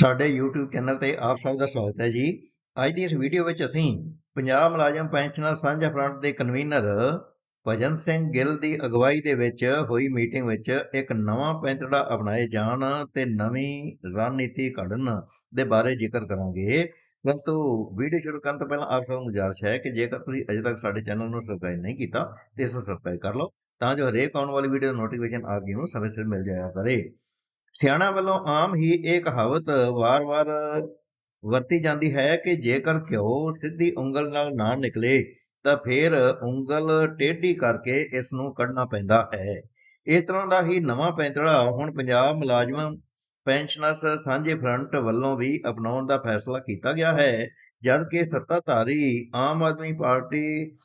ਸਾਡੇ YouTube channel ਤੇ ਆਪ ਸਭ ਦਾ ਸਵਾਗਤ ਹੈ ਜੀ। ਅੱਜ ਦੀ ਇਸ ਵੀਡੀਓ ਵਿੱਚ ਅਸੀਂ ਪੰਜਾਬ ਮੁਲਾਜ਼ਮ ਪੈਨਸ਼ਨਰ ਸਾਂਝਾ ਫਰੰਟ ਦੇ ਕਨਵੀਨਰ ਭਜਨ ਸਿੰਘ ਗਿੱਲ ਦੀ ਅਗਵਾਈ ਦੇ ਵਿੱਚ ਹੋਈ ਮੀਟਿੰਗ ਵਿੱਚ ਇੱਕ ਨਵਾਂ ਪੈਂਤੜਾ ਅਪਣਾਏ ਜਾਣ ਤੇ ਨਵੀਂ ਰਣਨੀਤੀ ਘੜਨ ਦੇ ਬਾਰੇ ਜ਼ਿਕਰ ਕਰਾਂਗੇ। ਪਰੰਤੂ ਵੀਡੀਓ ਸ਼ੁਰੂ ਕਰਨ ਤੋਂ ਪਹਿਲਾਂ ਆਪ ਸਭ ਨੂੰ ਗੁਜ਼ਾਰਿਸ਼ ਹੈ ਕਿ ਜੇਕਰ ਤੁਸੀਂ ਅਜੇ ਤੱਕ ਸਾਡੇ ਚੈਨਲ ਨੂੰ ਸਬਸਕ੍ਰਾਈਬ ਨਹੀਂ ਕੀਤਾ ਤੇ ਇਸ ਨੂੰ ਸਬਸਕ੍ਰਾਈਬ ਕਰ ਲਓ ਤਾਂ ਜੋ ਹਰੇਕ ਆਉਣ ਵਾਲੀ ਵੀਡੀਓ ਦਾ ਨੋਟੀਫਿਕੇਸ਼ਨ ਆਪ ਜੀ ਨੂੰ ਸਮੇਂ ਸਿਰ ਮਿਲ ਜਾਇਆ ਕਰੇ। ਸਿਆਣਾ ਵੱਲੋਂ ਆਮ ਹੀ ਇਹ ਕਹਾਵਤ ਵਾਰ-ਵਾਰ ਵਰਤੀ ਜਾਂਦੀ ਹੈ ਕਿ ਜੇਕਰ ਘਿਓ ਸਿੱਧੀ ਉਂਗਲ ਨਾਲ ਨਾ ਨਿਕਲੇ, ਤਾਂ ਫਿਰ ਉਂਗਲ ਟੇਢੀ ਕਰਕੇ ਇਸ ਨੂੰ ਕੱਢਣਾ ਪੈਂਦਾ ਹੈ। ਇਸ ਤਰ੍ਹਾਂ ਦਾ ਹੀ ਨਵਾਂ ਪੈਂਤੜਾ ਹੁਣ ਪੰਜਾਬ ਮੁਲਾਜ਼ਮ, ਪੈਨਸ਼ਨਰਸ ਸਾਂਝੇ ਫਰੰਟ ਵੱਲੋਂ ਵੀ ਅਪਣਾਉਣ ਦਾ ਫੈਸਲਾ ਕੀਤਾ ਗਿਆ ਹੈ ਜਦ ਕਿ ਸੱਤਾਧਾਰੀ ਆਮ ਆਦਮੀ ਪਾਰਟੀ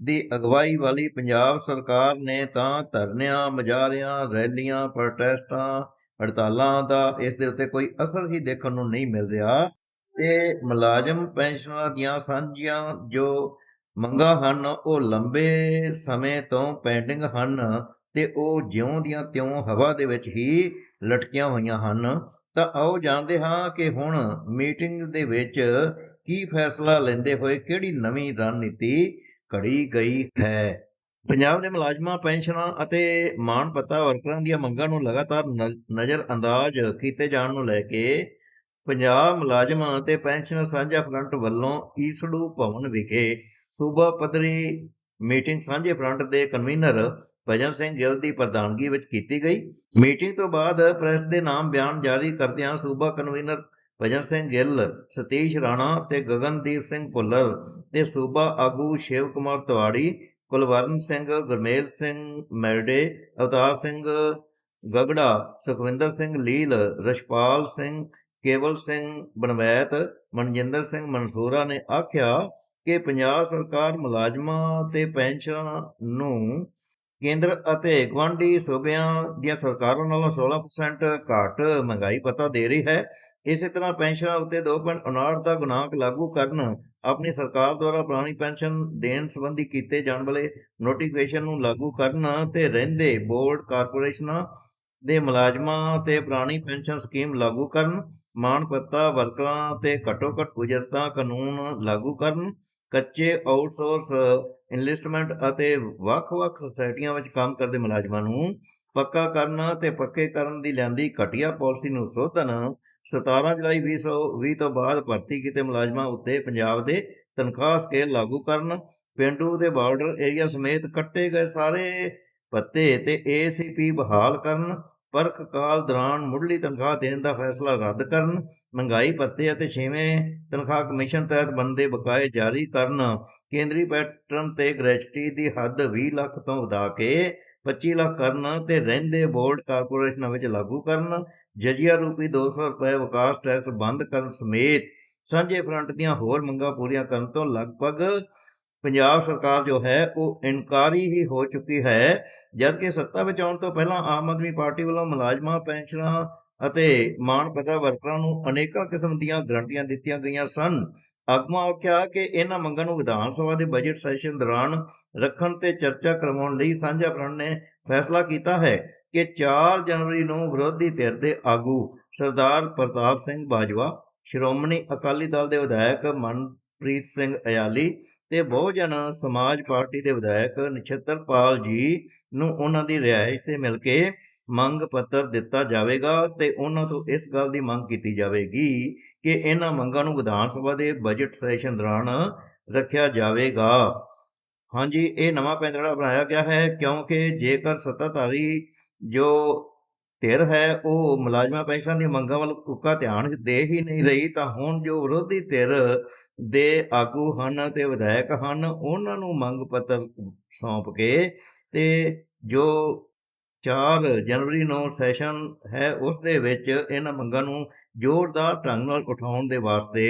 ਦੀ ਅਗਵਾਈ ਵਾਲੀ ਪੰਜਾਬ ਸਰਕਾਰ ਨੇ ਤਾਂ ਧਰਨਿਆਂ ਮੁਜ਼ਾਹਰਿਆਂ ਰੈਲੀਆਂ, ਪ੍ਰੋਟੈਸਟਾਂ ਹੜਤਾਲਾਂ ਦਾ ਇਸ ਦੇ ਉੱਤੇ ਕੋਈ ਅਸਰ ਹੀ ਦੇਖਣ ਨੂੰ ਨਹੀਂ ਮਿਲ ਰਿਹਾ। ਤੇ ਮੁਲਾਜ਼ਮ ਪੈਨਸ਼ਨਰਾਂ ਦੀਆਂ ਸਾਂਝੀਆਂ ਜੋ ਮੰਗਾਂ ਹਨ, ਉਹ ਲੰਬੇ ਸਮੇਂ ਤੋਂ ਪੈਂਡਿੰਗ ਹਨ ਤੇ ਉਹ ਜਿਉਂ ਦੀਆਂ ਤਿਉਂ ਹਵਾ ਦੇ ਵਿੱਚ ਹੀ ਲਟਕੀਆਂ ਹੋਈਆਂ ਹਨ। ਤਾਂ ਆਓ ਜਾਣਦੇ ਹਾਂ ਕਿ ਹੁਣ ਮੀਟਿੰਗ ਦੇ ਵਿੱਚ ਕੀ ਫੈਸਲਾ ਲੈਂਦੇ ਹੋਏ ਕਿਹੜੀ ਨਵੀਂ ਰਣਨੀਤੀ ਘੜੀ ਗਈ ਹੈ। ਪੰਜਾਬ ਦੇ ਮੁਲਾਜ਼ਮਾਂ, ਪੈਨਸ਼ਨਾਂ ਅਤੇ ਮਾਣ ਪੱਤਾ ਵਰਕਰਾਂ ਦੀਆਂ ਮੰਗਾਂ ਨੂੰ ਲਗਾਤਾਰ ਨਜ਼ਰ ਅੰਦਾਜ਼ ਕੀਤੇ ਜਾਣ ਨੂੰ ਲੈ ਕੇ ਪੰਜਾਬ ਮੁਲਾਜ਼ਮ ਅਤੇ ਪੈਨਸ਼ਨਰ ਸਾਂਝਾ ਫਰੰਟ ਵੱਲੋਂ ਈਸੜੂ ਭਵਨ ਵਿਖੇ ਸੂਬਾ ਪੱਧਰੀ ਮੀਟਿੰਗ ਸਾਂਝੇ ਫਰੰਟ ਦੇ ਕਨਵੀਨਰ ਭਜਨ ਸਿੰਘ ਗਿੱਲ ਦੀ ਪ੍ਰਧਾਨਗੀ ਵਿੱਚ ਕੀਤੀ ਗਈ। ਮੀਟਿੰਗ ਤੋਂ ਬਾਅਦ ਪ੍ਰੈਸ ਦੇ ਨਾਮ ਬਿਆਨ ਜਾਰੀ ਕਰਦਿਆਂ ਸੂਬਾ ਕਨਵੀਨਰ ਭਜਨ ਸਿੰਘ ਗਿੱਲ, ਸਤੀਸ਼ ਰਾਣਾ ਤੇ ਗਗਨਦੀਪ ਸਿੰਘ ਭੁੱਲਰ ਤੇ ਸੂਬਾ ਆਗੂ ਸ਼ਿਵ ਕੁਮਾਰ ਤਿਵਾੜੀ ਕੁਲਵਰਨ ਸਿੰਘ, ਗੁਰਮੇਲ ਸਿੰਘ, ਮੈਰਡੇ, ਅਵਤਾਰ ਸਿੰਘ ਗਗੜਾ, ਸੁਖਵਿੰਦਰ ਸਿੰਘ ਲੀਲ ਰਸ਼ਪਾਲ ਸਿੰਘ, ਕੇਵਲ ਸਿੰਘ ਬਨਵੈਤ ਮਨਜਿੰਦਰ ਸਿੰਘ ਮਨਸੂਰਾ ਨੇ ਆਖਿਆ ਕਿ ਪੰਜਾਬ ਸਰਕਾਰ ਮੁਲਾਜ਼ਮਾਂ ਤੇ ਪੈਨਸ਼ਨਾਂ ਨੂੰ ਕੇਂਦਰ ਅਤੇ ਗਵਾਂਢੀ ਸੂਬਿਆਂ ਦੀਆਂ ਸਰਕਾਰਾਂ ਨਾਲੋਂ 16% ਘਾਟ ਮਹਿੰਗਾਈ ਭੱਤਾ ਦੇ ਰਹੀ ਹੈ। ਇਸੇ ਤਰ੍ਹਾਂ ਪੈਨਸ਼ਨਾਂ ਉੱਤੇ 2.59 ਦਾ ਗੁਣਾਂਕ ਲਾਗੂ ਕਰਨ ਆਪਣੀ ਸਰਕਾਰ ਦੁਆਰਾ ਪੁਰਾਣੀ ਪੈਨਸ਼ਨ ਦੇਣ ਸੰਬੰਧੀ ਕੀਤੇ ਜਾਣ ਵਾਲੇ ਨੋਟੀਫਿਕੇਸ਼ਨ ਨੂੰ ਲਾਗੂ ਕਰਨ ਤੇ ਰਹਿੰਦੇ ਬੋਰਡ, ਕਾਰਪੋਰੇਸ਼ਨਾਂ ਦੇ ਮੁਲਾਜ਼ਮਾਂ ਤੇ ਪੁਰਾਣੀ ਪੈਨਸ਼ਨ ਸਕੀਮ ਲਾਗੂ ਕਰਨ ਮਾਣ ਪੱਤਾ ਵਰਕਰਾਂ ਤੇ ਘੱਟੋ ਘੱਟ ਉਜਰਤਾਂ ਕਾਨੂੰਨ ਲਾਗੂ ਕਰਨ ਕੱਚੇ ਆਊਟਸੋਰਸ ਇਨਵੈਸਟਮੈਂਟ ਅਤੇ ਵੱਖ-ਵੱਖ ਸੁਸਾਇਟੀਆਂ ਵਿੱਚ ਕੰਮ ਕਰਦੇ ਮੁਲਾਜ਼ਮਾਂ ਨੂੰ ਪੱਕਾ ਕਰਨ ਤੇ ਪੱਕੇ ਕਰਨ ਦੀ ਲਿਆਂਦੀ ਘਟੀਆ ਪਾਲਿਸੀ ਨੂੰ ਸੋਧਣ 17 ਜੁਲਾਈ 2020 ਤੋਂ ਬਾਅਦ ਭਰਤੀ ਕੀਤੇ ਮੁਲਾਜ਼ਮਾਂ ਉੱਤੇ ਪੰਜਾਬ ਦੇ ਤਨਖਾਹ ਸਕੇਲ ਲਾਗੂ ਕਰਨ, ਪਿੰਡੂ ਦੇ ਬਾਰਡਰ ਏਰੀਆ ਸਮੇਤ ਕੱਟੇ ਗਏ ਸਾਰੇ ਭੱਤੇ ਤੇ ਏਸੀਪੀ ਬਹਾਲ ਕਰਨ, ਪਰਖ ਕਾਲ ਦੌਰਾਨ ਮੁੱਢਲੀ ਤਨਖਾਹ ਦੇਣ ਦਾ ਫੈਸਲਾ ਰੱਦ ਕਰਨ ਮਹਿੰਗਾਈ ਭੱਤੇ ਅਤੇ 6ਵੇਂ ਤਨਖਾਹ ਕਮਿਸ਼ਨ ਤਹਿਤ ਬੰਦੇ ਬਕਾਏ ਜਾਰੀ ਕਰਨ ਕੇਂਦਰੀ ਪੈਟਰਨ ਤੇ ਗ੍ਰੈਚੁਟੀ ਦੀ ਹੱਦ 20 ਲੱਖ ਤੋਂ ਵਧਾ ਕੇ 25 ਲੱਖ ਕਰਨ ਤੇ ਰਹਿੰਦੇ ਬੋਰਡ ਕਾਰਪੋਰੇਸ਼ਨਾਂ ਵਿੱਚ ਲਾਗੂ ਕਰਨ। ਜਜੀਆ ਰੂਪੀ 200 ਰੁਪਏ ਵਿਕਾਸ ਟੈਕਸ ਬੰਦ ਕਰਨ ਸਮੇਤ ਸਾਂਝੇ ਫਰੰਟ ਦੀਆਂ ਹੋਰ ਮੰਗਾਂ ਪੂਰੀਆਂ ਕਰਨ ਤੋਂ ਲਗਭਗ ਪੰਜਾਬ ਸਰਕਾਰ ਜੋ ਹੈ ਉਹ ਇਨਕਾਰੀ ਹੀ ਹੋ ਚੁੱਕੀ ਹੈ, ਜਦਕਿ ਸੱਤਾ ਵਿੱਚ ਆਉਣ ਤੋਂ ਪਹਿਲਾਂ ਆਮ ਆਦਮੀ ਪਾਰਟੀ ਵੱਲੋਂ ਮੁਲਾਜ਼ਮਾਂ, ਪੈਨਸ਼ਨਾਂ ਅਤੇ ਮਾਣ ਪੱਤਾ ਵਰਕਰਾਂ ਨੂੰ ਅਨੇਕਾਂ ਕਿਸਮ ਦੀਆਂ ਗਰੰਟੀਆਂ ਦਿੱਤੀਆਂ ਗਈਆਂ ਸਨ। ਆਗੂਆਂ ਕਿਹਾ ਕਿ ਇਹਨਾਂ ਮੰਗਾਂ ਨੂੰ ਵਿਧਾਨ ਸਭਾ ਦੇ ਬਜਟ ਸੈਸ਼ਨ ਦੌਰਾਨ ਰੱਖਣ ਤੇ ਚਰਚਾ ਕਰਵਾਉਣ ਲਈ ਸਾਂਝਾ ਫਰੰਟ ਨੇ ਫੈਸਲਾ ਕੀਤਾ ਹੈ ਕਿ 4 ਜਨਵਰੀ ਨੂੰ ਵਿਰੋਧੀ ਧਿਰ ਦੇ ਆਗੂ ਸਰਦਾਰ ਪ੍ਰਤਾਪ ਸਿੰਘ ਬਾਜਵਾ, ਸ਼੍ਰੋਮਣੀ ਅਕਾਲੀ ਦਲ ਦੇ ਵਿਧਾਇਕ ਮਨਪ੍ਰੀਤ ਸਿੰਘ ਅਯਾਲੀ ਤੇ ਬਹੁਜਨ ਸਮਾਜ ਪਾਰਟੀ ਦੇ ਵਿਧਾਇਕ ਨਛੱਤਰਪਾਲ ਜੀ ਨੂੰ ਉਹਨਾਂ ਦੀ ਰਿਹਾਇਸ਼ ਤੇ ਮਿਲ ਕੇ ਮੰਗ ਪੱਤਰ ਦਿੱਤਾ ਜਾਵੇਗਾ ਤੇ ਉਹਨਾਂ ਤੋਂ ਇਸ ਗੱਲ ਦੀ ਮੰਗ ਕੀਤੀ ਜਾਵੇਗੀ ਕਿ ਇਹਨਾਂ ਮੰਗਾਂ ਨੂੰ ਵਿਧਾਨ ਸਭਾ ਦੇ ਬਜਟ ਸੈਸ਼ਨ ਦੌਰਾਨ ਰੱਖਿਆ ਜਾਵੇਗਾ। ਹਾਂਜੀ, ਇਹ ਨਵਾਂ ਪੈਂਤੜਾ ਬਣਾਇਆ ਗਿਆ ਹੈ ਕਿਉਂਕਿ ਜੇਕਰ ਸੱਤਾਧਾਰੀ ਜੋ ਧਿਰ ਹੈ, ਉਹ ਮੁਲਾਜ਼ਮਾਂ ਪੈਨਸ਼ਨ ਦੀ ਮੰਗਾਂ ਵੱਲ ਉੱਕਾ ਧਿਆਨ ਦੇ ਹੀ ਨਹੀਂ ਰਹੀ, ਤਾਂ ਹੁਣ ਜੋ ਵਿਰੋਧੀ ਧਿਰ ਦੇ ਆਗੂ ਹਨ ਤੇ ਵਿਧਾਇਕ ਹਨ, ਉਹਨਾਂ ਨੂੰ ਮੰਗ ਪੱਤਰ ਸੌਂਪ ਕੇ ਤੇ ਜੋ 4 ਜਨਵਰੀ ਨੂੰ ਸੈਸ਼ਨ ਹੈ, ਉਸ ਦੇ ਵਿੱਚ ਇਹਨਾਂ ਮੰਗਾਂ ਨੂੰ ਜ਼ੋਰਦਾਰ ਢੰਗ ਨਾਲ ਉਠਾਉਣ ਦੇ ਵਾਸਤੇ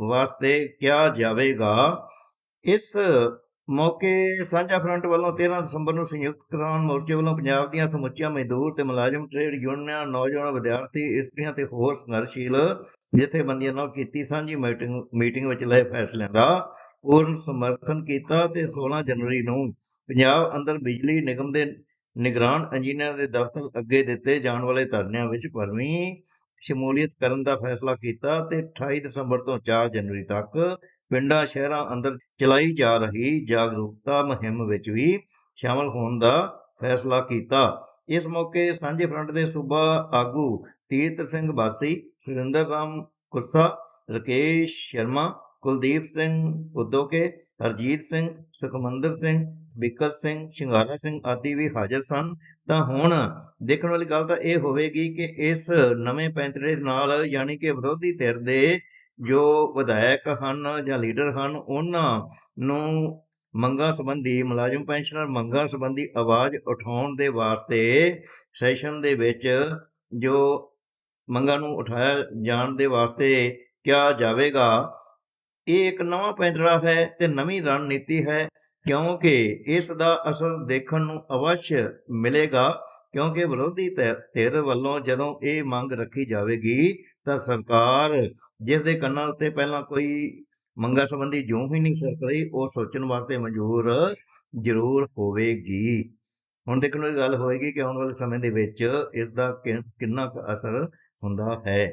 ਵਾਸਤੇ ਕਿਹਾ ਜਾਵੇਗਾ। ਇਸ ਮੌਕੇ ਸਾਂਝਾ ਫਰੰਟ ਵੱਲੋਂ 13 ਦਸੰਬਰ ਨੂੰ ਸੰਯੁਕਤ ਕਿਸਾਨ ਮੋਰਚੇ ਵੱਲੋਂ ਪੰਜਾਬ ਦੀਆਂ ਸਮੁੱਚੀਆਂ ਮਜ਼ਦੂਰ ਤੇ ਮੁਲਾਜ਼ਮ ਟ੍ਰੇਡ ਯੂਨੀਅਨਾਂ, ਨੌਜਵਾਨ ਵਿਦਿਆਰਥੀ, ਇਸਤਰੀਆਂ ਤੇ ਹੋਰ ਸੰਘਰਸ਼ੀਲ ਜਥੇਬੰਦੀਆਂ ਨਾਲ ਕੀਤੀ ਸਾਂਝੀ ਮੀਟਿੰਗ ਮੀਟਿੰਗ ਵਿੱਚ ਲਏ ਫੈਸਲਿਆਂ ਦਾ ਪੂਰਨ ਸਮਰਥਨ ਕੀਤਾ ਤੇ 16 ਜਨਵਰੀ ਨੂੰ ਪੰਜਾਬ ਅੰਦਰ ਬਿਜਲੀ ਨਿਗਮ ਦੇ ਨਿਗਰਾਨ ਇੰਜੀਨੀਅਰ ਦੇ ਦਫ਼ਤਰ ਅੱਗੇ ਦਿੱਤੇ ਜਾਣ ਵਾਲੇ ਧਰਨਿਆਂ ਵਿੱਚ ਭਰਵੀਂ ਸ਼ਮੂਲੀਅਤ ਕਰਨ ਦਾ ਫੈਸਲਾ ਕੀਤਾ ਤੇ 28 ਦਸੰਬਰ ਤੋਂ 4 ਜਨਵਰੀ ਤੱਕ ਪਿੰਡਾਂ, ਸ਼ਹਿਰਾਂ ਅੰਦਰ ਚਲਾਈ ਜਾ ਰਹੀ ਜਾਗਰੂਕਤਾ ਮੁਹਿੰਮ ਵਿੱਚ ਵੀ ਸ਼ਾਮਲ ਹੋਣ ਦਾ ਫੈਸਲਾ ਕੀਤਾ। ਇਸ ਮੌਕੇ ਸਾਂਝੇ ਫਰੰਟ ਦੇ ਸੂਬਾ ਆਗੂ ਤੀਰਤ ਸਿੰਘ ਬਾਸੀ, ਸੁਰਿੰਦਰ ਰਾਮ ਕੁੱਸਾ ਰਕੇਸ਼ ਸ਼ਰਮਾ, ਕੁਲਦੀਪ ਸਿੰਘ ਉਦੋਕੇ ਹਰਜੀਤ ਸਿੰਘ, ਸੁਖਮੰਦਰ ਸਿੰਘ, ਬਿਕਰ ਸਿੰਘ, ਸ਼ਿੰਗਾਰਾ ਸਿੰਘ ਆਦਿ ਵੀ ਹਾਜ਼ਰ ਸਨ। ਤਾਂ ਹੁਣ ਦੇਖਣ ਵਾਲੀ ਗੱਲ ਤਾਂ ਇਹ ਹੋਵੇਗੀ ਕਿ ਇਸ ਨਵੇਂ ਪੈਂਤੜੇ ਨਾਲ ਯਾਨੀ ਕਿ ਵਿਰੋਧੀ ਧਿਰ ਦੇ ਜੋ ਵਿਧਾਇਕ ਹਨ ਜਾਂ ਲੀਡਰ ਹਨ, ਉਹਨਾਂ ਨੂੰ ਮੰਗਾਂ ਸੰਬੰਧੀ, ਮੁਲਾਜ਼ਮ ਪੈਨਸ਼ਨਰ ਮੰਗਾਂ ਸੰਬੰਧੀ ਆਵਾਜ਼ ਉਠਾਉਣ ਦੇ ਵਾਸਤੇ ਸੈਸ਼ਨ ਦੇ ਵਿੱਚ ਜੋ ਮੰਗਾਂ ਨੂੰ ਉਠਾਇਆ ਜਾਣ ਦੇ ਵਾਸਤੇ ਕਿਹਾ ਜਾਵੇਗਾ। ਇਹ ਇੱਕ ਨਵਾਂ ਪੈਂਤੜਾ ਹੈ ਤੇ ਨਵੀਂ ਰਣਨੀਤੀ ਹੈ, ਕਿਉਂਕਿ ਇਸ ਦਾ ਅਸਰ ਦੇਖਣ ਨੂੰ ਅਵਸ਼ ਮਿਲੇਗਾ, ਕਿਉਂਕਿ ਵਿਰੋਧੀ ਧਿਰ ਧਿਰ ਵੱਲੋਂ ਜਦੋਂ ਇਹ ਮੰਗ ਰੱਖੀ ਜਾਵੇਗੀ, ਤਾਂ ਸਰਕਾਰ ਜਿਸ ਦੇ ਕੰਨਾਂ ਉੱਤੇ ਪਹਿਲਾਂ ਕੋਈ ਮੰਗਾਂ ਸੰਬੰਧੀ ਜੂੰ ਹੀ ਨਹੀਂ ਸਰਕਦੀ ਉਹ ਸੋਚਣ ਵਾਸਤੇ ਮਨਜ਼ੂਰ ਜ਼ਰੂਰ ਹੋਵੇਗੀ। ਹੁਣ ਦੇਖਣ ਨੂੰ ਗੱਲ ਹੋਏਗੀ ਕਿ ਆਉਣ ਵਾਲੇ ਸਮੇਂ ਦੇ ਵਿੱਚ ਇਸ ਦਾ ਕਿ- ਕਿੰਨਾ ਕੁ ਅਸਰ ਹੁੰਦਾ ਹੈ।